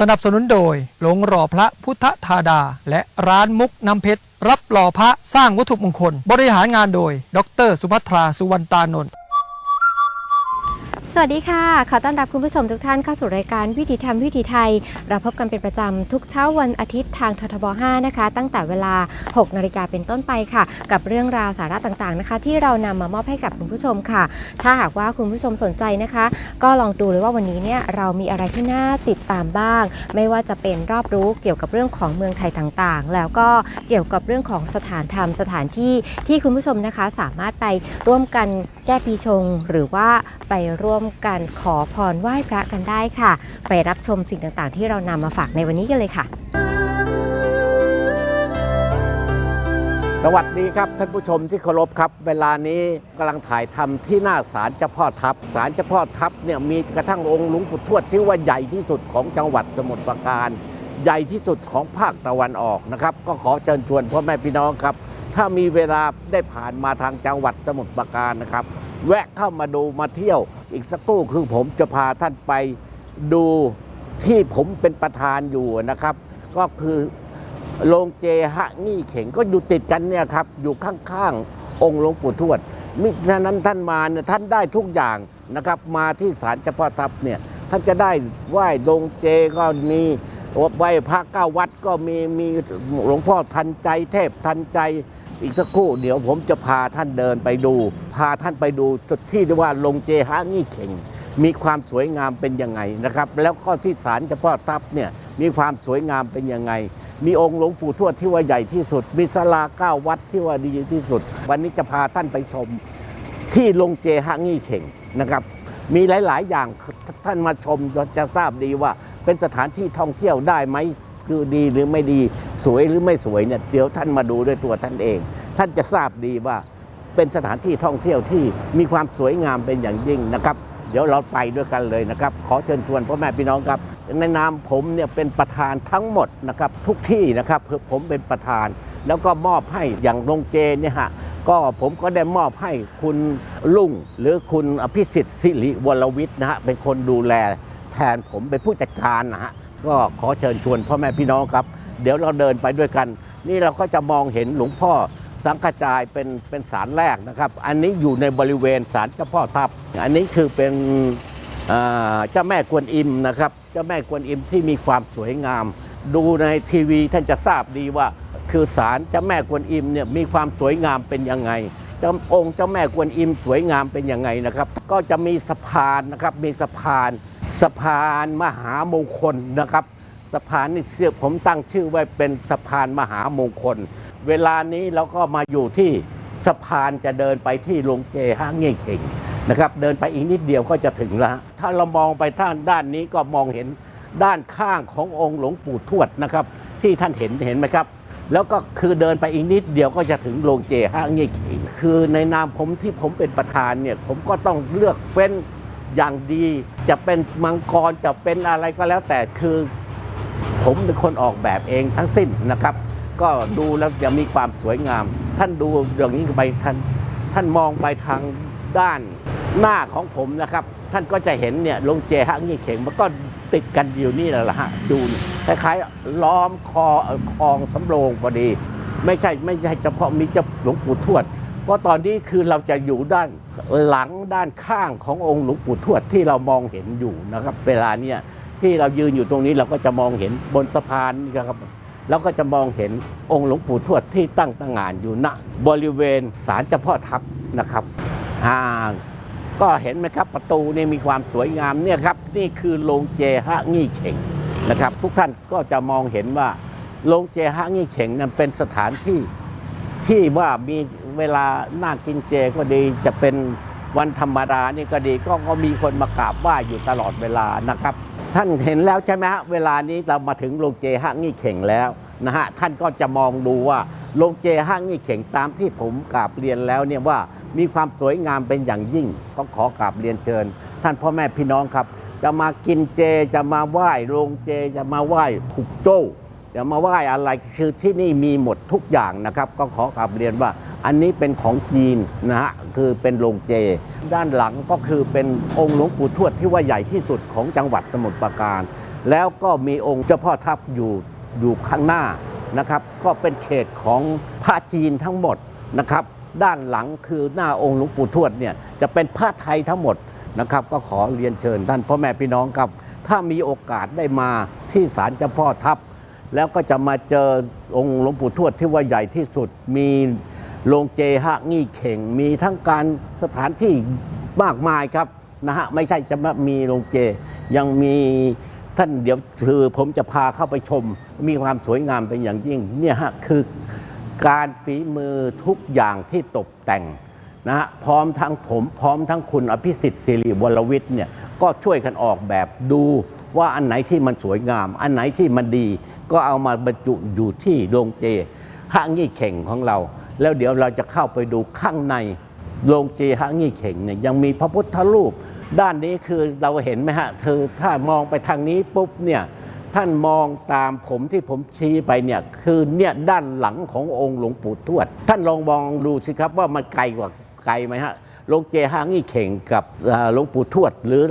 สนับสนุนโดยหลวงหล่อพระพุทธธาดา และร้านมุกน้ำเพชร รับหล่อพระสร้างวัตถุมงคล บริหารงานโดย ดร สุภัทราสุวรรณตานนท์ สวัสดีค่ะ ขอต้อนรับคุณผู้ชมทุกท่านเข้าสู่รายการวิถีธรรมวิถีไทย เราพบกันเป็นประจำทุกเช้าวันอาทิตย์ทางททบ 5 นะคะ ตั้งแต่เวลา 6 นาฬิกาเป็นต้นไปค่ะ กับเรื่องราวสาระต่างๆนะคะ ที่เรานำมามอบให้กับคุณผู้ชมค่ะ ถ้าหากว่าคุณผู้ชมสนใจนะคะ ก็ลองดูเลยว่าวันนี้เนี่ยเรามีอะไรที่น่าติดตามบ้าง ไม่ว่าจะเป็นรอบรู้เกี่ยวกับเรื่องของเมืองไทยต่างๆ แล้วก็เกี่ยวกับเรื่องของสถานธรรมสถานที่ที่คุณผู้ชมนะคะ สามารถไปร่วมกัน แก้ปีชง หรือว่าไปร่วมกันขอพรไหว้พระกันได้ค่ะ ไปรับชมสิ่งต่างๆ ที่เรานำมาฝากในวันนี้กันเลยค่ะ สวัสดีครับท่านผู้ชมที่เคารพครับ เวลานี้กำลังถ่ายทำที่หน้าศาลเจ้าพ่อทับศาลเจ้าพ่อทับเนี่ยมีกระทั่งองค์หลวงปู่ทวดที่ว่าใหญ่ที่สุดของจังหวัดสมุทรปราการ ใหญ่ที่สุดของภาคตะวันออกนะครับ ก็ขอเชิญชวนพ่อแม่พี่น้องครับ ถ้ามีเวลาได้ผ่านมาทางจังหวัดสมุทรปราการนะครับ แวะเข้ามาดูมาเที่ยว อีกสักครู่คือผมจะพาท่านไปดูที่ผมเป็นประธานอยู่นะครับ ก็คือโรงเจฮะงี้เข่งก็อยู่ติดกันเนี่ยครับ อยู่ข้างๆ องค์หลวงปู่ทวดมิฉะนั้นท่านมาเนี่ยท่านได้ทุกอย่างนะครับ มาที่ศาลเจ้าพ่อทับเนี่ยท่านจะได้ไหว้โรงเจก็มีไหว้พระเก้าวัดก็มีมีหลวงพ่อทันใจเทพทันใจ อีกสักครู่เดี๋ยวผมจะพาท่านเดินไปดู พาท่านไปดูจุดที่เรียกว่าโรงเจฮะงี้เข่ง มีความสวยงามเป็นยังไงนะครับ แล้วก็ที่ศาลเจ้าพ่อทับเนี่ยมีความสวยงามเป็นยังไง มีองค์หลวงปู่ทวดที่ว่าใหญ่ที่สุด มีศาลาเก้าวัดที่ว่าดีที่สุด วันนี้จะพาท่านไปชมที่โรงเจฮะงี้เข่งนะครับมีหลาย ๆ อย่างท่านมาชมจะทราบดีว่าเป็นสถานที่ท่องเที่ยวได้ไหม คือดีหรือไม่ดีสวยหรือไม่สวยเนี่ยเดี๋ยวท่านมาดูด้วยตัวท่านเอง ท่านจะทราบดีว่าเป็นสถานที่ท่องเที่ยวที่มีความสวยงามเป็นอย่างยิ่งนะครับ เดี๋ยวเราไปด้วยกันเลยนะครับ ขอเชิญชวนพ่อแม่พี่น้องครับในนามผมเนี่ยเป็นประธานทั้งหมดนะครับทุกที่นะครับผมเป็นประธาน แล้วก็มอบให้อย่างโรงเจเนี่ยฮะก็ผมก็ได้มอบให้คุณลุงหรือคุณอภิสิทธิ์สิริวรวิทย์นะฮะเป็นคนดูแลแทนผมเป็นผู้จัดการนะฮะ ก็ขอเชิญชวนพ่อแม่พี่น้องครับ เดี๋ยวเราเดินไปด้วยกัน นี่เราก็จะมองเห็นหลวงพ่อสังกจายเป็นเป็นศาลแรกนะครับ อันนี้อยู่ในบริเวณศาลเจ้าพ่อทับ อันนี้คือเป็นเจ้าแม่กวนอิมนะครับ เจ้าแม่กวนอิมที่มีความสวยงาม ดูในทีวีท่านจะทราบดีว่า คือศาลเจ้าแม่กวนอิมเนี่ยมีความสวยงามเป็นยังไงเจ้าองค์เจ้าแม่กวนอิมสวยงามเป็นยังไงนะครับ ก็จะมีสะพานนะครับมีสะพาน สะพานมหามงคลนะครับ สะพานนี่เสื้อผมตั้งชื่อไว้เป็นสะพานมหามงคล เวลานี้เราก็มาอยู่ที่สะพานจะเดินไปที่โรงเจห้างเงี้ยเข่งนะครับ เดินไปอีกนิดเดียวก็จะถึงแล้วฮะถ้าเรามองไปทางด้านนี้ก็มองเห็นด้านข้างขององค์หลวงปู่ทวดนะครับ ที่ท่านเห็นเห็นไหมครับ แล้วก็คือเดินไปอีกนิดเดียวก็จะถึงโรงเจห้างเงี้ยเข่งคือในนามผมที่ผมเป็นประธานเนี่ยผมก็ต้องเลือกเฟ้น อย่างดี จะเป็นมังกรจะเป็นอะไรก็แล้วแต่คือ ผมเป็นคนออกแบบเองทั้งสิ้นนะครับ ก็ดูแล้วจะมีความสวยงาม ท่านดูอย่างนี้ไปท่านท่านมองไปทางด้านหน้าของผมนะครับ ท่านก็จะเห็นเนี่ยลงเจฮะงี้เข่งมันก็ติดกันอยู่นี่แหละฮะดูคล้ายๆล้อมคอเอ่อคลองสำโรงพอดี ไม่ใช่ไม่ใช่เฉพาะมีเจ้าหลวงปู่ทวด เพราะตอนนี้คือเราจะอยู่ด้านหลังด้านข้างขององค์หลวงปู่ทวดที่เรามองเห็นอยู่นะครับ เวลาเนี่ยที่เรายืนอยู่ตรงนี้เราก็จะมองเห็นบนสะพานนี่ครับแล้วก็จะมองเห็นองค์หลวงปู่ทวดที่ตั้งตั้งงานอยู่ณบริเวณศาลเจ้าพ่อทับนะครับอ่าก็เห็นไหมครับประตูนี่มีความสวยงามเนี่ยครับนี่คือโรงเจฮะงี้เข่งนะครับ ทุกท่านก็จะมองเห็นว่าโรงเจฮะงี้เข่งนั้นเป็นสถานที่ที่ว่ามี เวลาน่ากินเจก็ดีจะเป็นวันธรรมดานี่ก็ดีก็ก็มีคนมากราบไหว้อยู่ตลอดเวลานะครับ ท่านเห็นแล้วใช่ไหมฮะเวลานี้เรามาถึงโรงเจฮะงี้เข่งแล้วนะฮะท่านก็จะมองดูว่าโรงเจห้างยี่เข่งตามที่ผมกราบเรียนแล้วเนี่ยว่ามีความสวยงามเป็นอย่างยิ่ง ก็ขอกราบเรียนเชิญ ท่านพ่อแม่พี่น้องครับ จะมากินเจจะมาไหว้โรงเจจะมาไหว้หุกโจ้ จะมาไหว้อะไรคือที่นี่มีหมดทุกอย่างนะครับ ก็ขอกราบเรียนว่า อันนี้เป็นของจีนนะฮะคือเป็นโรงเจ ด้านหลังก็คือเป็นองค์หลวงปู่ทวดที่ว่าใหญ่ที่สุดของจังหวัดสมุทรปราการ แล้วก็มีองค์เจ้าพ่อทัพอยู่อยู่ข้างหน้านะครับ ก็เป็นเขตของพระจีนทั้งหมดนะครับ ด้านหลังคือหน้าองค์หลวงปู่ทวดเนี่ยจะเป็นพระไทยทั้งหมดนะครับ ก็ขอเรียนเชิญท่านพ่อแม่พี่น้องครับ ถ้ามีโอกาสได้มาที่ศาลเจ้าพ่อทัพ แล้วก็จะมาเจอองค์หลวงปู่ทวดที่ว่าใหญ่ที่สุด มีโรงเจฮะงี้เข่ง มีทั้งการสถานที่มากมายครับนะฮะไม่ใช่จะมามีโรงเจ ยังมีท่านเดี๋ยวคือผมจะพาเข้าไปชม มีความสวยงามเป็นอย่างยิ่งเนี่ยฮะคือการฝีมือทุกอย่างที่ตกแต่งนะฮะพร้อมทั้งผมพร้อมทั้งคุณอภิสิทธิ์สิริวรวิทย์เนี่ยก็ช่วยกันออกแบบดู ว่าอันไหนที่มันสวยงาม อันไหนที่มันดี ก็เอามาบรรจุอยู่ที่โรงเจฮะงี้เข่งของเรา แล้วเดี๋ยวเราจะเข้าไปดูข้างในโรงเจฮะงี้เข่งเนี่ยยังมีพระพุทธรูป ด้านนี้คือเราเห็นไหมฮะเธอถ้ามองไปทางนี้ปุ๊บเนี่ยท่านมองตามผมที่ผมชี้ไปเนี่ยคือเนี่ยด้านหลังขององค์หลวงปู่ทวด ท่านลองมองดูสิครับว่ามันไกลกว่าไกลไหมฮะโรงเจฮางี้เข่งกับหลวงปู่ทวดหรือ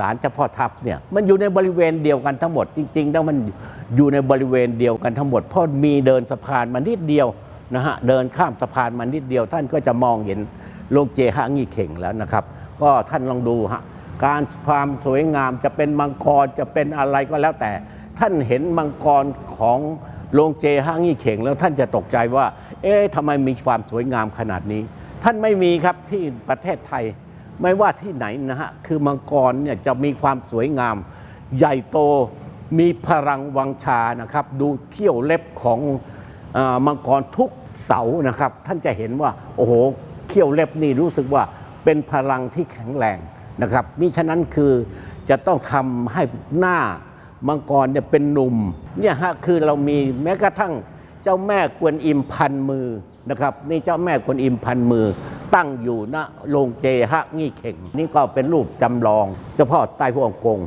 ศาลเจ้าพ่อทัพเนี่ยมันอยู่ในบริเวณเดียวกันทั้งหมดจริงๆแล้วมันอยู่ในบริเวณเดียวกันทั้งหมดเพราะมีเดินสะพานมานิดเดียวนะฮะเดินข้ามสะพานมานิดเดียว ท่านก็จะมองเห็นโรงเจฮางี้เข่งแล้วนะครับ ก็ท่านลองดูฮะการความสวยงามจะเป็นมังกรจะเป็นอะไรก็แล้วแต่ ท่านเห็นมังกรของโรงเจห้างยี่เข่งแล้วท่านจะตกใจว่า เอ๊ะทำไมมีความสวยงามขนาดนี้ ท่านไม่มีครับที่ประเทศไทย ไม่ว่าที่ไหนนะฮะ คือมังกรเนี่ยจะมีความสวยงาม ใหญ่โตมีพลังวังชานะครับ ดูเขี้ยวเล็บของอมังกรทุกเสานะครับ ท่านจะเห็นว่าโอ้โหเขี้ยวเล็บนี่รู้สึกว่าเป็นพลังที่แข็งแรงนะครับมิฉะนั้นคือจะต้องทำให้หน้ามังกรเนี่ยเป็นหนุ่มเนี่ยฮะคือเรามีแม้กระทั่งเจ้าแม่กวนอิมพันมือนะครับนี่เจ้าแม่กวนอิมพันมือ ตั้งอยู่ณโรงเจฮะงี้เข่ง นี่ก็เป็นรูปจำลองเจ้าพ่อใต้พระองค์กง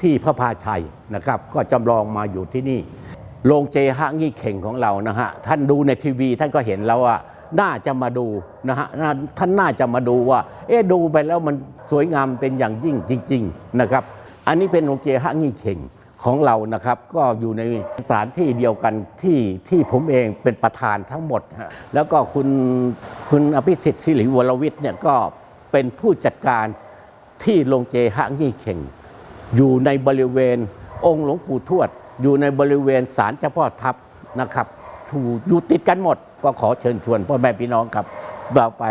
ที่พระพาชัยนะครับ ก็จำลองมาอยู่ที่นี่โรงเจฮะงี้เข่งของเรานะฮะท่านดูในทีวีท่านก็เห็นแล้วว่าน่าจะมาดูนะฮะท่านน่าจะมาดูว่า เอ๊ดูไปแล้วมันสวยงามเป็นอย่างยิ่งจริง ๆนะครับ อันนี้เป็นโรงเจฮะงี้เข่ง ของเรานะครับ ก็อยู่ในสถานที่เดียวกันที่ที่ผมเองเป็นประธานทั้งหมดฮะแล้วก็คุณคุณอภิสิทธิ์สิริวรวิทย์เนี่ยก็เป็นผู้จัดการที่โรงเจฮะงี้เข่ง อยู่ในบริเวณองค์หลวงปู่ทวด อยู่ในบริเวณศาลเจ้าพ่อทัพนะครับถูอยู่ติดกันหมด ก็ขอเชิญชวนพ่อแม่พี่น้องครับเราไป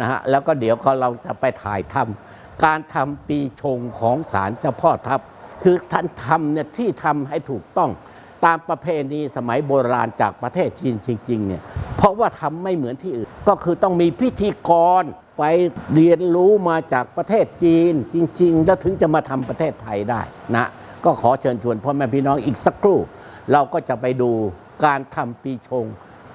นะฮะแล้วก็เดี๋ยวก็เราจะไปถ่ายทำการทำปีชงของศาลเจ้าพ่อทัพ คือท่านทำเนี่ยที่ทำให้ถูกต้องตามประเพณีสมัยโบราณจากประเทศจีนจริงๆเนี่ยเพราะว่าทำไม่เหมือนที่อื่น ก็คือต้องมีพิธีกรไปเรียนรู้มาจากประเทศจีนจริง ๆ แล้วถึงจะมาทำประเทศไทยได้นะก็ขอเชิญชวนพ่อแม่พี่น้องอีกสักครู่ เราก็จะไปดูการทำปีชง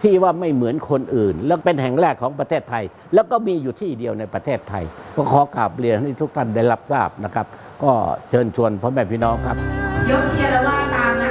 ที่ว่าไม่เหมือนคนอื่น แล้วเป็นแห่งแรกของประเทศไทย แล้วก็มีอยู่ที่เดียวในประเทศไทยก็ขอกราบเรียนให้ทุกท่านได้รับทราบนะครับ ก็เชิญชวนพ่อแม่พี่น้องครับ ยกเทียนและว่าตามนะ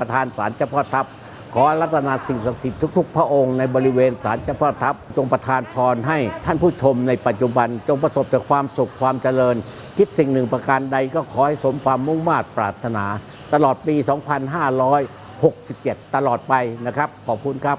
ประธานศาลเจ้าพ่อทัพ ขอรัตนาสิ่งศักดิ์สิทธิ์ทุกๆ พระองค์ในบริเวณศาลเจ้าพ่อทัพ จงประทานพรให้ท่านผู้ชมในปัจจุบัน จงประสบแต่ความสุขความเจริญ คิดสิ่งหนึ่งประการใดก็ขอให้สมความมุ่งมา่ปรารถนา ตลอดปี 2567 ตลอดไปนะครับ ขอบคุณครับ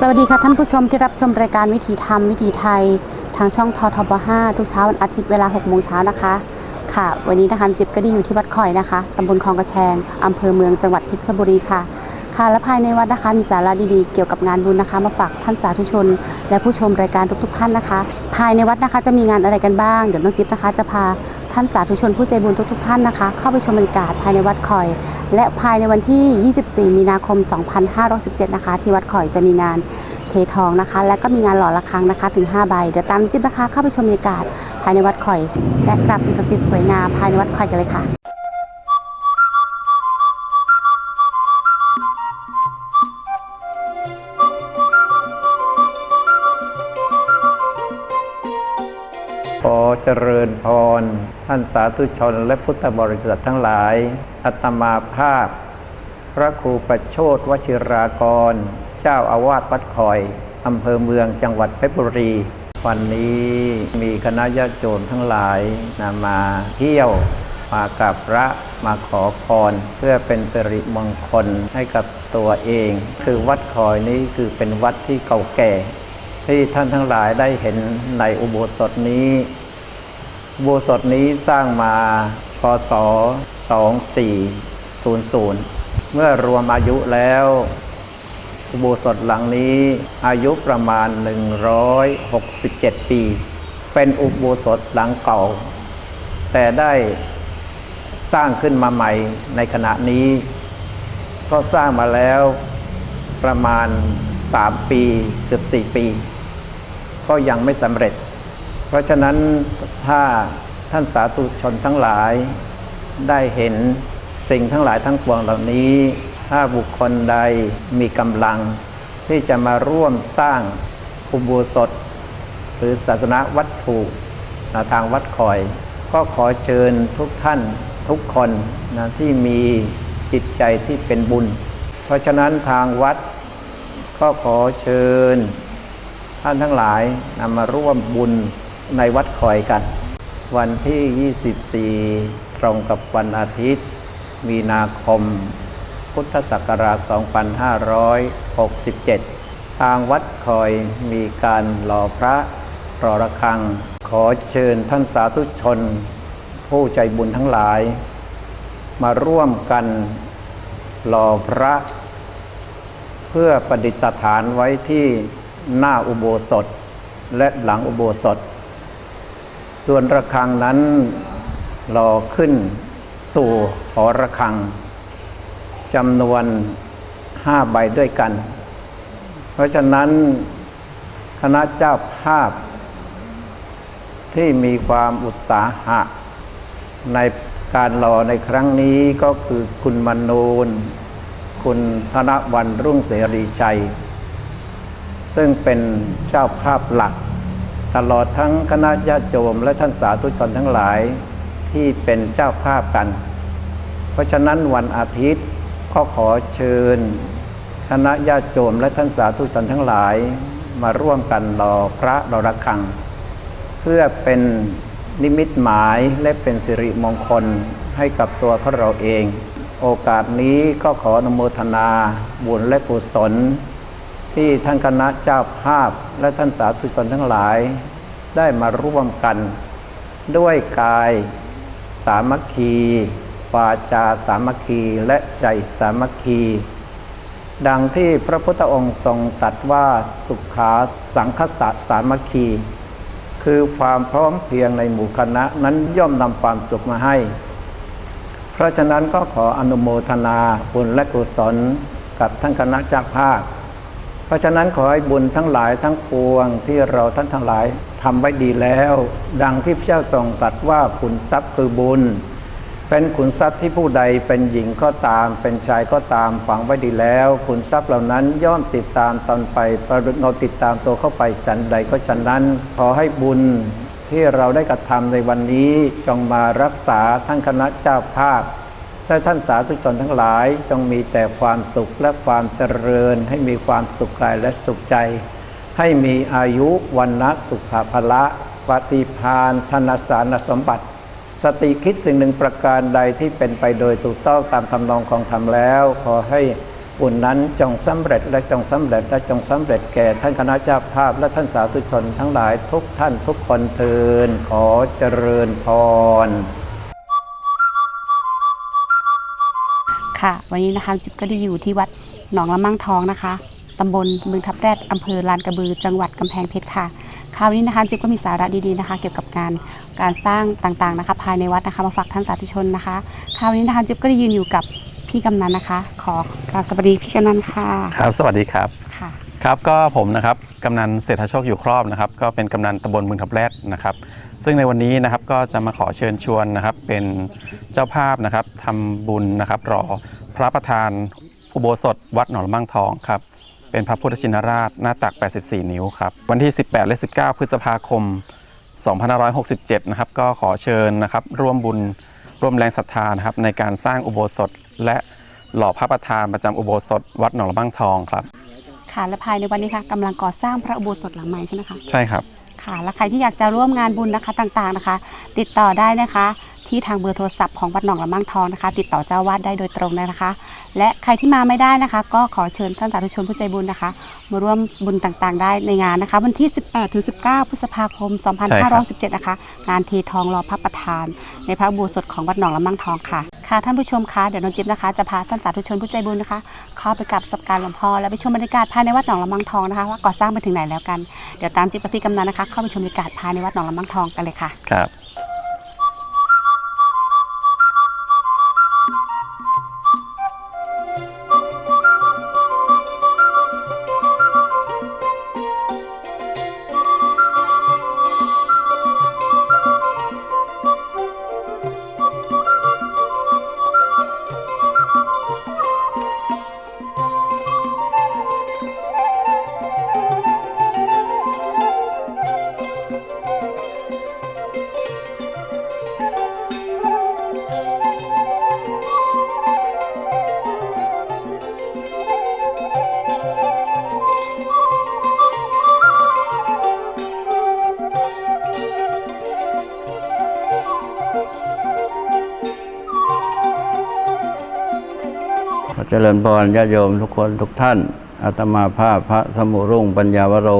สวัสดีค่ะท่านผู้ชมที่รับชมรายการวิถีธรรมวิถีไทย ทางช่องททบ 5 ทุกเช้าวันอาทิตย์เวลา6โมงเช้านะคะ ค่ะ วันนี้นะคะจิ๊บก็ได้อยู่ที่วัดคอยนะคะตำบลคลองกระแชงอำเภอเมืองจังหวัดเพชรบุรีค่ะ ค่ะและภายในวัดนะคะมีสาระดีๆเกี่ยวกับงานบุญนะคะ มาฝากท่านสาธุชน และผู้ชมรายการทุกๆท่านนะคะ ภายในวัดนะคะจะมีงานอะไรกันบ้างเดี๋ยวน้องจิ๊บนะคะจะพาานสาธุชนผู้ใจบุญทุกๆท่านนะคะ เข้าไปชมบรรยากาศภายในวัดคอย และภายในวันที่ 24 มีนาคม 2517 นะคะ ที่วัดคอยจะมีงานเททองนะคะ และก็มีงานหล่อระฆังนะคะ ถึง 5 ใบ เดี๋ยวตามจิ๊บนะคะ เข้าไปชมบรรยากาศภายในวัดคอย และกราบสิ่งศักดิ์สิทธิ์สวยงามภายในวัดคอยกันเลยค่ะ จริญพร ท่านสาธุชนและพุทธบริษัททั้งหลาย อัตมาภาพ พระครูประโชดวชิรากร เจ้าอาวาสวัดคอย อำเภอเมืองจังหวัดเพชรบุรี วันนี้มีคณะญาติโยมทั้งหลายนะมาเที่ยวมากับพระมาขอพร เพื่อเป็นสิริมงคลให้กับตัวเอง คือวัดคอยนี้คือเป็นวัดที่เก่าแก่ที่ท่านทั้งหลายได้เห็นในอุโบสถนี้ อุโบสถนี้สร้างมาพศ 2400 เมื่อรวมอายุแล้ว อุโบสถหลังนี้อายุประมาณ 167 ปี เป็นอุโบสถหลังเก่า แต่ได้สร้างขึ้นมาใหม่ในขณะนี้ ก็สร้างมาแล้วประมาณ 3 ปีเกือบ 4 ปี ก็ยังไม่สำเร็จ เพราะฉะนั้นถ้าท่านสาธุชนทั้งหลาย ได้เห็นสิ่งทั้งหลายทั้งปวงเหล่านี้ ถ้าบุคคลใดมีกำลัง ที่จะมาร่วมสร้างอุโบสถ หรือศาสนาวัตถุนะทางวัดคอย ก็ขอเชิญทุกท่านทุกคนนะที่มีจิตใจที่เป็นบุญ เพราะฉะนั้นทางวัดก็ขอเชิญท่านทั้งหลายนำมาร่วมบุญ ในวัดคอยกัน วันที่ 24 ตรงกับวันอาทิตย์ มีนาคม พุทธศักราช 2567 ทางวัดคอยมีการหล่อพระรอระฆัง ขอเชิญท่านสาธุชน ผู้ใจบุญทั้งหลาย มาร่วมกันหล่อพระ เพื่อประดิษฐานไว้ที่หน้าอุโบสถ และหลังอุโบสถ ส่วนระฆังนั้นรอขึ้นสู่หอระฆังจำนวนห้าใบด้วยกัน เพราะฉะนั้นคณะเจ้าภาพ ที่มีความอุตสาหะ ในการรอในครั้งนี้ก็คือคุณมนูนคุณธนวันรุ่งเสรีชัย ซึ่งเป็นเจ้าภาพหลัก ตลอดทั้งคณะญาติโยมและท่านสาธุชนทั้งหลายที่เป็นเจ้าภาพกัน เพราะฉะนั้นวันอาทิตย์ก็ขอเชิญ คณะญาติโยมและท่านสาธุชนทั้งหลายมาร่วมกันรอพระรอระฆัง เพื่อเป็นนิมิตหมายและเป็นสิริมงคลให้กับตัวของเราเอง โอกาสนี้ก็ขออนุโมทนาบุญและกุศล ที่ท่านคณะเจ้าภาพและท่านสาธุชนทั้งหลาย ได้มาร่วมกัน ด้วยกาย สามัคคีวาจาสามัคคีและใจสามัคคี ดังที่พระพุทธองค์ทรงตรัสว่าสุขาสังคสะสามัคคี คือความพร้อมเพรียงในหมู่คณะนั้นย่อมนำความสุขมาให้ เพราะฉะนั้นก็ขออนุโมทนาบุญและกุศลกับท่านคณะเจ้าภาพ เพราะฉะนั้นขอให้บุญทั้งหลายทั้งปวงที่เราท่านทั้งหลายทำไว้ดีแล้ว ดังที่พระเจ้าทรงตรัสว่าขุนทรัพย์คือบุญ เป็นขุนทรัพย์ที่ผู้ใดเป็นหญิงก็ตาม เป็นชายก็ตามฝังไว้ดีแล้วขุนทรัพย์เหล่านั้นย่อมติดตามตอนไปเราติดตามตัวเข้าไปฉันใดก็ฉันนั้น ขอให้บุญที่เราได้กระทำในวันนี้จงมารักษาท่านคณะเจ้าภาพ และท่านสาธุชนทั้งหลายจงมีแต่ความสุขและความเจริญ ให้มีความสุขกายและสุขใจ ให้มีอายุวันนะสุขภาละปฏิพานธนสารสมบัติ สติคิดสิ่งหนึ่งประการใดที่เป็นไปโดยถูกต้องตามทำนองของธรรมแล้ว ขอให้บุญนั้นจงสำเร็จและจงสำเร็จและจงสำเร็จแก่ท่านคณะเจ้าภาพ และท่านสาธุชนทั้งหลายทุกท่านทุกคนเทินขอเจริญพร ค่ะ วันนี้นะคะจิ๊บก็ได้อยู่ที่วัดหนองละมั่งทองนะคะตำบลเมืองทับแรดอำเภอลานกระบือ จังหวัดกำแพงเพชรค่ะ คราวนี้นะคะจิ๊บก็มีสาระดีๆนะคะ เกี่ยวกับการการสร้างต่างๆนะคะ ภายในวัดนะคะมาฝากท่านสาธุชนนะคะ คราวนี้นะคะจิ๊บก็ได้ยืนอยู่กับพี่กำนันนะคะ ขอกราบสวัสดีพี่กำนันค่ะ ครับ สวัสดีครับค่ะ ครับก็ผมนะครับกำนันเศรษฐโชคอยู่ครอบนะครับ ก็เป็นกำนันตำบลบึงทับแรดนะครับ ซึ่งในวันนี้นะครับก็จะมาขอเชิญชวนนะครับ เป็นเจ้าภาพนะครับทำบุญนะครับรอพระประธานอุโบสถวัดหนองละมั่งทองครับ เป็นพระพุทธชินราชหน้าตัก 84 นิ้วครับ วันที่ 18 และ 19 พฤษภาคม 2567 นะครับ ก็ขอเชิญนะครับ ร่วมบุญร่วมแรงศรัทธานะครับ ในการสร้างอุโบสถและหล่อพระประธานประจำอุโบสถวัดหนองละมั่งทองครับ ค่ะและภายในวันนี้ค่ะกำลังก่อสร้างพระอุโบสถหลังใหม่ใช่ไหมคะใช่ครับ ค่ะ และใครที่อยากจะร่วมงานบุญนะคะต่างๆนะคะ ติดต่อได้นะคะ ที่ทางเบอร์โทรศัพท์ของวัดหนองละมั่งทองนะคะ ติดต่อเจ้าวาดได้โดยตรงเลยนะคะ และใครที่มาไม่ได้นะคะ ก็ขอเชิญท่านสาธุชนผู้ใจบุญนะคะ มาร่วมบุญต่างๆ ได้ในงานนะคะ วันที่ 18ถึง19 พฤษภาคม 2517 นะคะ งานเททองรอพระประธาน ในพระอุโบสถของวัดหนองละมั่งทองค่ะค่ะท่านผู้ชมคะเดี๋ยวน้องจิ๊บนะคะจะพาท่านสาธุชนผู้ใจบุญนะคะเข้าไปกับสับการหลวงพ่อและไปชมบรรยากาศภายในวัดหนองละมังทองนะคะว่าก่อสร้างไปถึงไหนแล้วกันเดี๋ยวตามจิ๊บกับพี่กำนันนะคะ เข้าไปชมบรรยากาศภายในวัดหนองละมังทองกันเลยค่ะครับ ญพรญาโยมทุกคนทุกท่านอาตมาภาพพระสมุรุ่งปัญญาวโร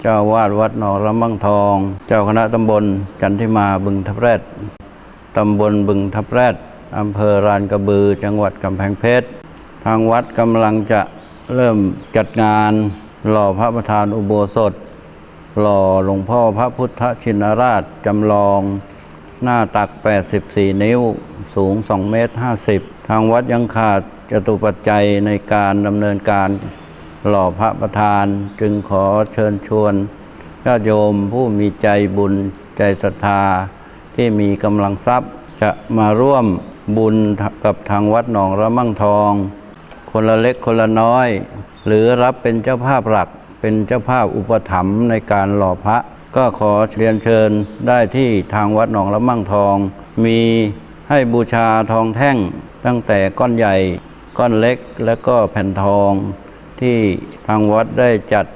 เจ้าวาดวัดหนองละมั่งทอง เจ้าคณะตำบลจันทิมาบึงทับแรดตำบลบึงทับแรดอำเภอรานกระบือจังหวัดกำแพงเพชร ทางวัดกำลังจะเริ่มจัดงานหล่อพระประธานอุโบสถ หล่อหลวงพ่อพระพุทธชินราชจำลองหน้าตัก 84 นิ้ว สูง 2 เมตร 50 ทางวัดยังขาด จตุปัจจัยในการดำเนินการหล่อพระประธานจึงขอเชิญชวนญาติโยมผู้มีใจบุญใจศรัทธา ที่มีกำลังทรัพย์จะมาร่วมบุญกับทางวัดหนองระมั่งทอง คนละเล็กคนละน้อย หรือรับเป็นเจ้าภาพหลักเป็นเจ้าภาพอุปถัมภ์ในการหล่อพระ ก็ขอเรียนเชิญได้ที่ทางวัดหนองละมั่งทอง มีให้บูชาทองแท่งตั้งแต่ก้อนใหญ่ ก้อนเล็กและก็แผ่นทองที่ทางวัดได้จัด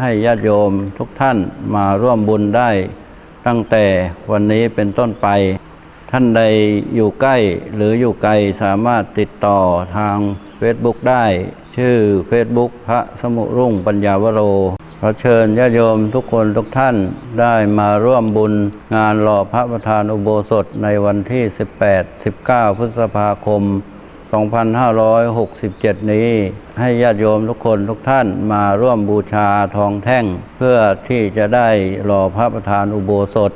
ให้ญาติโยมทุกท่านมาร่วมบุญได้ ตั้งแต่วันนี้เป็นต้นไป ท่านใดอยู่ใกล้หรืออยู่ไกลสามารถติดต่อทาง Facebook ได้ ชื่อ Facebook พระสมุรุ่งปัญญาวโรขอเชิญญาติโยมทุกคนทุกท่านได้มาร่วมบุญงานหล่อพระประธานอุโบสถในวันที่ 18 19 พฤษภาคม 2567 นี้ ให้ญาติโยมทุกคนทุกท่านมาร่วมบูชาทองแท่ง เพื่อที่จะได้หล่อพระประธานอุโบสถ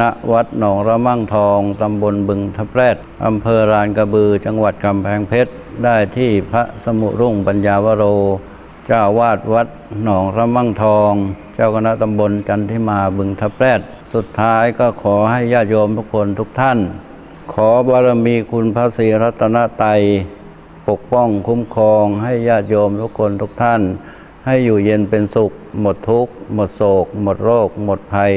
ณวัดหนองระมั่งทอง ตำบลบึงทับแรดอำเภอรานกระบือจังหวัดกำแพงเพชร ได้ที่พระสมุรุ่งปัญญาวโร เจ้าวาดวัดหนองระมั่งทอง เจ้าคณะตำบลจันทิมาบึงทับแรด สุดท้ายก็ขอให้ญาติโยมทุกคนทุกท่าน ขอบารมีคุณพระศรีรัตนตรัยปกป้องคุ้มครอง ให้ญาติโยมทุกคนทุกท่าน ให้อยู่เย็นเป็นสุข หมดทุกข์ หมดโศก หมดโรค หมดภัย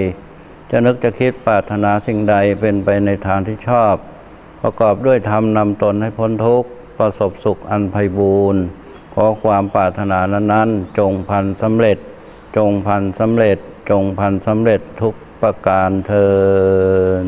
จะนึกจะคิดปรารถนาสิ่งใดเป็นไปในทางที่ชอบ ประกอบด้วยธรรมนำตนให้พ้นทุกข์ ประสบสุขอันไพบูรณ์ขอความปรารถนานั้นๆ จงพันสำเร็จ จงพันสำเร็จ จงพันสำเร็จทุกประการเทิน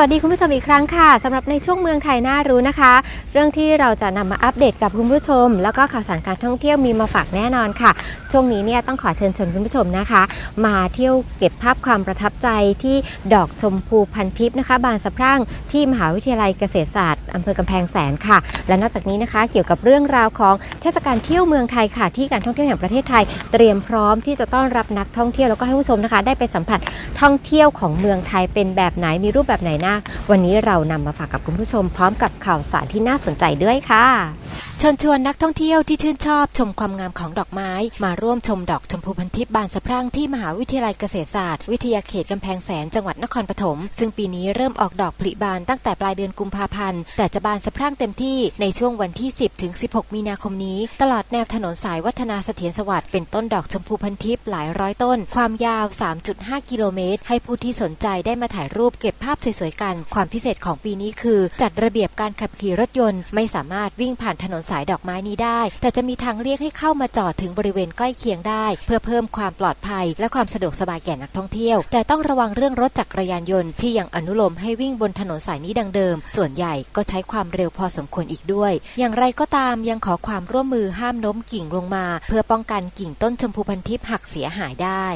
วัสดีคุณผู้ชมอีกครั้งค่ะสำหรับในช่วงเมืองไทยน่ารู้นะคะ เรื่องที่เราจะนำมาอัปเดตกับคุณผู้ชม แล้วก็ข่าวสารการท่องเที่ยวมีมาฝากแน่นอนค่ะ ช่วงนี้เนี่ยต้องขอเชิญชวนคุณผู้ชมนะคะ มาเที่ยวเก็บภาพความประทับใจที่ดอกชมพูพันทิพย์นะคะ บานสะพรั่งที่มหาวิทยาลัยเกษตรศาสตร์อำเภอกำแพงแสนค่ะ และนอกจากนี้นะคะ เกี่ยวกับเรื่องราวของเทศกาลเที่ยวเมืองไทยค่ะ ที่การท่องเที่ยวแห่งประเทศไทย เตรียมพร้อมที่จะต้อนรับนักท่องเที่ยวแล้วก็ให้ผู้ชมนะคะ ได้ไปสัมผัสท่องเที่ยวของเมืองไทยเป็นแบบไหนมีรูปแบบไหนนะวันนี้เรานำมาฝากกับคุณผู้ชมพร้อมกับข่าวสารที่น่าสนใจด้วยค่ะ เชิญชวนนักท่องเที่ยวที่ชื่นชอบชมความงามของดอกไม้ มาร่วมชมดอกชมพูพันทิพย์บานสะพรั่งที่มหาวิทยาลัยเกษตรศาสตร์ วิทยาเขตกำแพงแสนจังหวัดนครปฐมซึ่งปีนี้เริ่มออกดอกผลิบานตั้งแต่ปลายเดือนกุมภาพันธ์แต่จะบานสะพรั่งเต็มที่ในช่วงวันที่ 10 ถึง 16 มีนาคมนี้ ตลอดแนวถนนสายวัฒนาเสถียรสวัสดิ์เป็นต้นดอกชมพูพันทิพย์หลายร้อยต้น ความยาว 3.5 กิโลเมตร ให้ผู้ที่สนใจได้มาถ่ายรูปเก็บภาพสวยๆกัน ความพิเศษของปีนี้คือ จัดระเบียบการขับขี่รถยนต์ไม่สามารถวิ่งผ่านถนนสายดอกไม้นี้ได้ แต่จะมีทางเรียกให้เข้ามาจอดถึงบริเวณใกล้เคียงได้ เพื่อเพิ่มความปลอดภัย และความสะดวกสบายแก่นักท่องเที่ยว แต่ต้องระวังเรื่องรถจักรยานยนต์ที่ยังอนุโลมให้วิ่งบนถนนสายนี้ดังเดิม ส่วนใหญ่ก็ใช้ความเร็วพอสมควรอีกด้วย อย่างไรก็ตามยังขอความร่วมมือห้ามโน้มกิ่งลงมา เพื่อป้องกันกิ่งต้นชมพูพันทิพย์หักเสียหายได้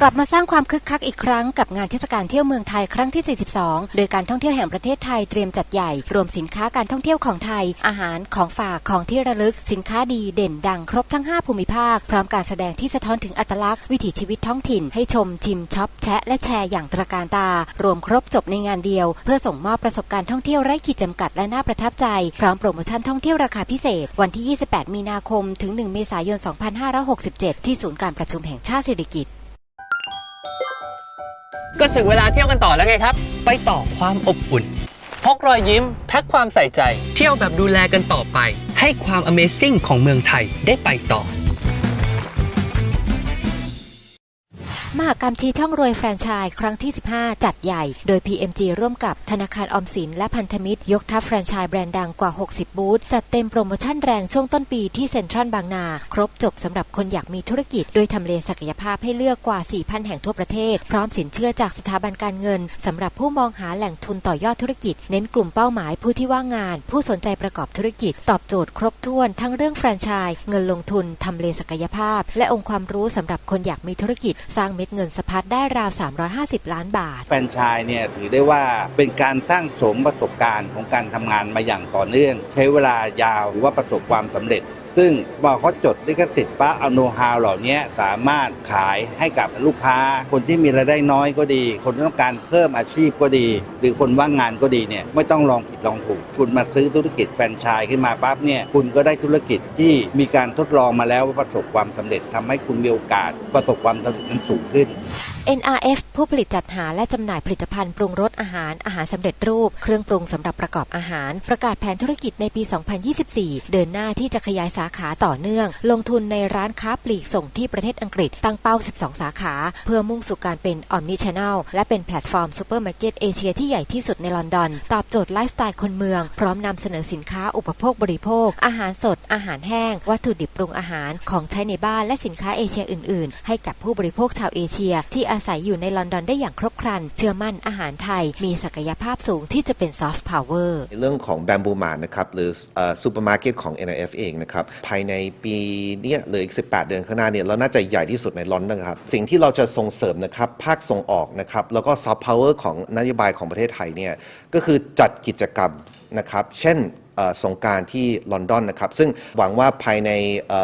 กลับมาสร้างความคึกคักอีกครั้งกับงานเทศกาลเที่ยวเมืองไทยครั้งที่ 42 โดยการท่องเที่ยวแห่งประเทศไทยเตรียมจัดใหญ่ รวมสินค้าการท่องเที่ยวของไทย อาหารของฝากของที่ระลึกสินค้าดีเด่นดังครบทั้ง 5 ภูมิภาค พร้อมการแสดงที่สะท้อนถึงอัตลักษณ์วิถีชีวิตท้องถิ่น ให้ชมชิมช็อปแชะและแชร์อย่างตระการตา รวมครบจบในงานเดียว เพื่อส่งมอบประสบการณ์ท่องเที่ยวไร้ขีดจำกัดและน่าประทับใจ พร้อมโปรโมชั่นท่องเที่ยวราคาพิเศษ วันที่ 28 มีนาคม ถึง 1 เมษายน 2567 ที่ศูนย์การประชุมแห่งชาติสิริกิติ์ก็ถึงเวลาเที่ยวกันต่อแล้วไงครับ ไปต่อความอบอุ่น พกรอยยิ้ม แพ็คความใส่ใจ เที่ยวแบบดูแลกันต่อไป ให้ความ Amazing ของเมืองไทยได้ไปต่อมหกรรมชี้ช่องรวยแฟรนไชส์ครั้งที่ 15 จัดใหญ่ โดย PMG ร่วมกับธนาคารออมสินและพันธมิตร ยกทัพแฟรนไชส์แบรนด์ดังกว่า 60 บูธ จัดเต็มโปรโมชั่นแรงช่วงต้นปีที่เซ็นทรัลบางนา ครบจบสำหรับคนอยากมีธุรกิจ โดยทำเลศักยภาพให้เลือกกว่า 4,000 แห่งทั่วประเทศ พร้อมสินเชื่อจากสถาบันการเงินสำหรับผู้มองหาแหล่งทุนต่อยอดธุรกิจ เน้นกลุ่มเป้าหมายผู้ที่ว่างงาน ผู้สนใจประกอบธุรกิจ ตอบโจทย์ครบถ้วนทั้งเรื่องแฟรนไชส์เงินลงทุนทำเลศักยภาพ และองค์ความรู้สำหรับคนอยากมีธุรกิจสร้างเม็ดเงินสะพัดได้ราว 350 ล้านบาท แฟรนไชส์เนี่ยถือได้ว่าเป็นการสร้างสมประสบการณ์ของการทำงานมาอย่างต่อเนื่อง ใช้เวลายาวหรือว่าประสบความสำเร็จ ซึ่งพอเขาจดลิขสิทธิ์ปั๊บเอาโน้ตฮาวเหล่านี้สามารถขายให้กับลูกค้า คนที่มีรายได้น้อยก็ดี คนที่ต้องการเพิ่มอาชีพก็ดี หรือคนว่างงานก็ดีเนี่ยไม่ต้องลองผิดลองถูก คุณมาซื้อธุรกิจแฟรนไชส์ขึ้นมาปั๊บเนี่ยคุณก็ได้ธุรกิจที่มีการทดลองมาแล้วประสบความสำเร็จทำให้คุณมีโอกาสประสบความสำเร็จนั้นสูงขึ้น NRF ผู้ผลิตจัดหาและจำหน่ายผลิตภัณฑ์ปรุงรสอาหารอาหารสำเร็จรูป เครื่องปรุงสำหรับประกอบอาหาร ประกาศแผนธุรกิจในปี 2024 เดินหน้าที่จะขยายสาขาต่อเนื่อง ลงทุนในร้านค้าปลีกส่งที่ประเทศอังกฤษ ตั้งเป้า 12 สาขา เพื่อมุ่งสู่การเป็น Omni Channel และเป็นแพลตฟอร์มซูเปอร์มาร์เก็ตเอเชียที่ใหญ่ที่สุดในลอนดอน ตอบโจทย์ไลฟ์สไตล์คนเมือง พร้อมนำเสนอสินค้าอุปโภคบริโภค อาหารสด อาหารแห้ง วัตถุดิบปรุงอาหาร ของใช้ในบ้านและสินค้าเอเชียอื่น ๆ ให้กับผู้บริโภคชาวเอเชียที่อาาศัยอยู่ในลอนดอนได้อย่างครบครัน เชื่อมั่นอาหารไทยมีศักยภาพสูงที่จะเป็นซอฟต์พาวเวอร์ในเรื่องของแบมบูมานะครับหรือซูเปอร์มาร์เก็ตของ NRF เองนะครับภายในปีเนี้ยหรืออีก 18 เดือนข้างหน้าเนี่ยเราน่าจะใหญ่ที่สุดในลอนดอนครับสิ่งที่เราจะส่งเสริมนะครับภาคส่งออกนะครับแล้วก็ซอฟต์พาวเวอร์ของนโยบายของประเทศไทยเนี่ยก็คือจัดกิจกรรมนะครับเช่น สงการที่ลอนดอนนะครับ ซึ่งหวังว่าภายใน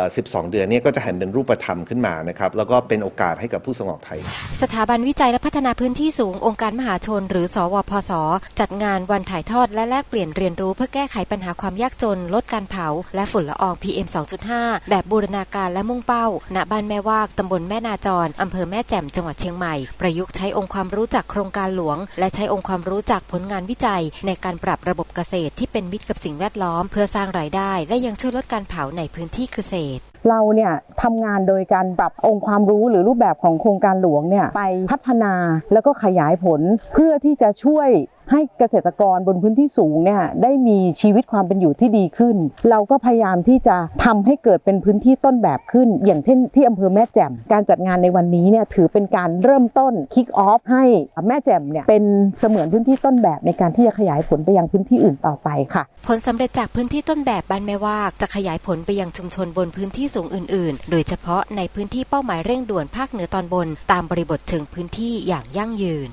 12 เดือนนี้ก็จะเห็นเป็นรูปธรรมขึ้นมานะครับ แล้วก็เป็นโอกาสให้กับผู้ส่งออกไทย สถาบันวิจัยและพัฒนาพื้นที่สูงองค์การมหาชน หรือ สวพศจัดงานวันถ่ายทอดและแลกเปลี่ยนเรียนรู้เพื่อแก้ไขปัญหาความยากจน ลดการเผา และฝุ่นละออง PM 2.5 แบบบูรณาการและมุ่งเป้า ณบ้านแม่วากตำบลแม่นาจรอำเภอแม่แจ่มจังหวัดเชียงใหม่ ประยุกต์ใช้องค์ความรู้จากโครงการหลวง และใช้องค์ความรู้จากผลงานวิจัย ในการปรับระบบเกษตรที่เป็นมิตรกับสิ่งแวดล้อมเพื่อสร้างรายได้ และยังช่วยลดการเผาในพื้นที่เกษตรเราเนี่ยทำงานโดยการปรับองค์ความรู้หรือรูปแบบของโครงการหลวงเนี่ยไปพัฒนาแล้วก็ขยายผลเพื่อที่จะช่วย ให้เกษตรกรบนพื้นที่สูงเนี่ยได้มีชีวิตความเป็นอยู่ที่ดีขึ้น เราก็พยายามที่จะทำให้เกิดเป็นพื้นที่ต้นแบบขึ้น อย่างเช่นที่อำเภอแม่แจ่มการจัดงานในวันนี้เนี่ยถือเป็นการเริ่มต้นคิกออฟให้แม่แจ่มเนี่ยเป็นเสมือนพื้นที่ต้นแบบในการที่จะขยายผลไปยังพื้นที่อื่นต่อไปค่ะ ผลสำเร็จจากพื้นที่ต้นแบบบ้านแม่วากจะขยายผลไปยังชุมชนบนพื้นที่สูงอื่น ๆ โดยเฉพาะในพื้นที่เป้าหมายเร่งด่วนภาคเหนือตอนบน ตามบริบทเชิงพื้นที่อย่างยั่งยืน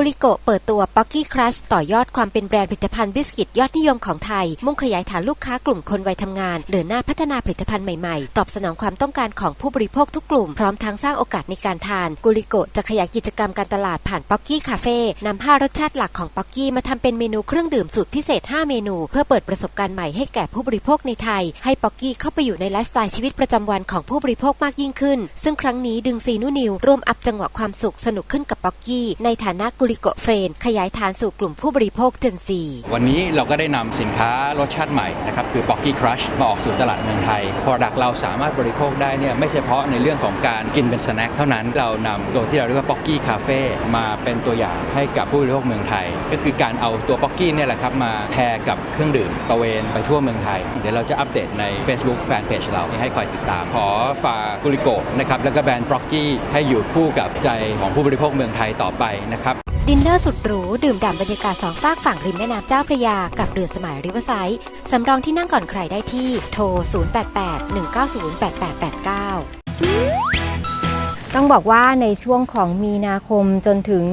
กุลิโกะเปิดตัวป๊อกกี้ครัชต่อยอดความเป็นแบรนด์ผลิตภัณฑ์บิสกิตยอดนิยมของไทย มุ่งขยายฐานลูกค้ากลุ่มคนวัยทำงาน เดินหน้าพัฒนาผลิตภัณฑ์ใหม่ๆ ตอบสนองความต้องการของผู้บริโภคทุกกลุ่ม พร้อมทั้งสร้างโอกาสในการทาน กุลิโกะจะขยายกิจกรรมการตลาดผ่านป๊อกกี้คาเฟ่นำห้ารสชาติหลักของป๊อกกี้มาทำเป็นเมนูเครื่องดื่มสูตรพิเศษ 5 เมนู เพื่อเปิดประสบการณ์ใหม่ให้แก่ผู้บริโภคในไทย ให้ป๊อกกี้เข้าไปอยู่ในไลฟ์สไตล์ชีวิตประจำวันของผู้บริโภคมากยิ่งขึ้น ซึ่งครั้งนี้ดึงซีนูนิวร่วมอัพจังหวะความสุขสนุกขึ้นกับป๊อกกี้ในฐานะกุลิโกเฟรน ขยายฐานสู่กลุ่มผู้บริโภคเจนซีวันนี้เราก็ได้นำสินค้ารสชาติใหม่นะครับคือ Pocky Crush มาออกสู่ตลาดเมืองไทย Product เราสามารถบริโภคได้เนี่ยไม่เฉพาะในเรื่องของการกินเป็นสแน็คเท่านั้นเรานำตัวที่เราเรียกว่า Pocky Cafe มาเป็นตัวอย่างให้กับผู้บริโภคเมืองไทย ก็คือการเอาตัว Pocky เนี่ยแหละครับมาแพรกับเครื่องดื่มตะเวนไปทั่วเมืองไทย เดี๋ยวเราจะอัปเดตใน Facebook Fanpage เราให้คอยติดตาม ขอฝากกุลิโกนะครับแล้วก็แบรนด์ Pocky ให้อยู่คู่กับใจของผู้บริโภคเมืองไทยต่อไปนะครับ ดินเนอร์สุดหรู ดื่มด่ำบรรยากาศสองฝากฝั่งริมแม่น้ำเจ้าพระยา กับเรือสมัยริเวอร์ไซด์สำรองที่นั่งก่อนใครได้ที่โทร 0881908889 ต้องบอกว่าในช่วงของมีนาคมจนถึง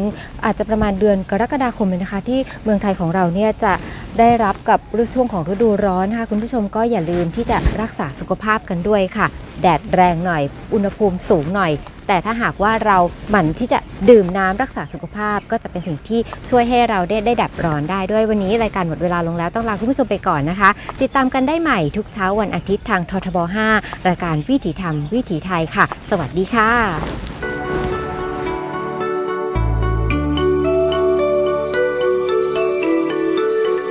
อาจจะประมาณเดือนกรกฎาคมเลยนะคะ ที่เมืองไทยของเราเนี่ยจะได้รับกับช่วงของฤดูร้อนนะคะคุณผู้ชมก็อย่าลืมที่จะรักษาสุขภาพกันด้วยค่ะ แดดแรงหน่อย อุณหภูมิสูงหน่อย แต่ถ้าหากว่าเราหมั่นที่จะดื่มน้ำรักษาสุขภาพ ก็จะเป็นสิ่งที่ช่วยให้เราได้ได้ดับร้อนได้ด้วยวันนี้รายการหมดเวลาลงแล้วต้องลาคุณผู้ชมไปก่อนนะคะ ติดตามกันได้ใหม่ทุกเช้าวันอาทิตย์ทางททบ 5 รายการวิถีธรรมวิถีไทยค่ะ สวัสดีค่ะ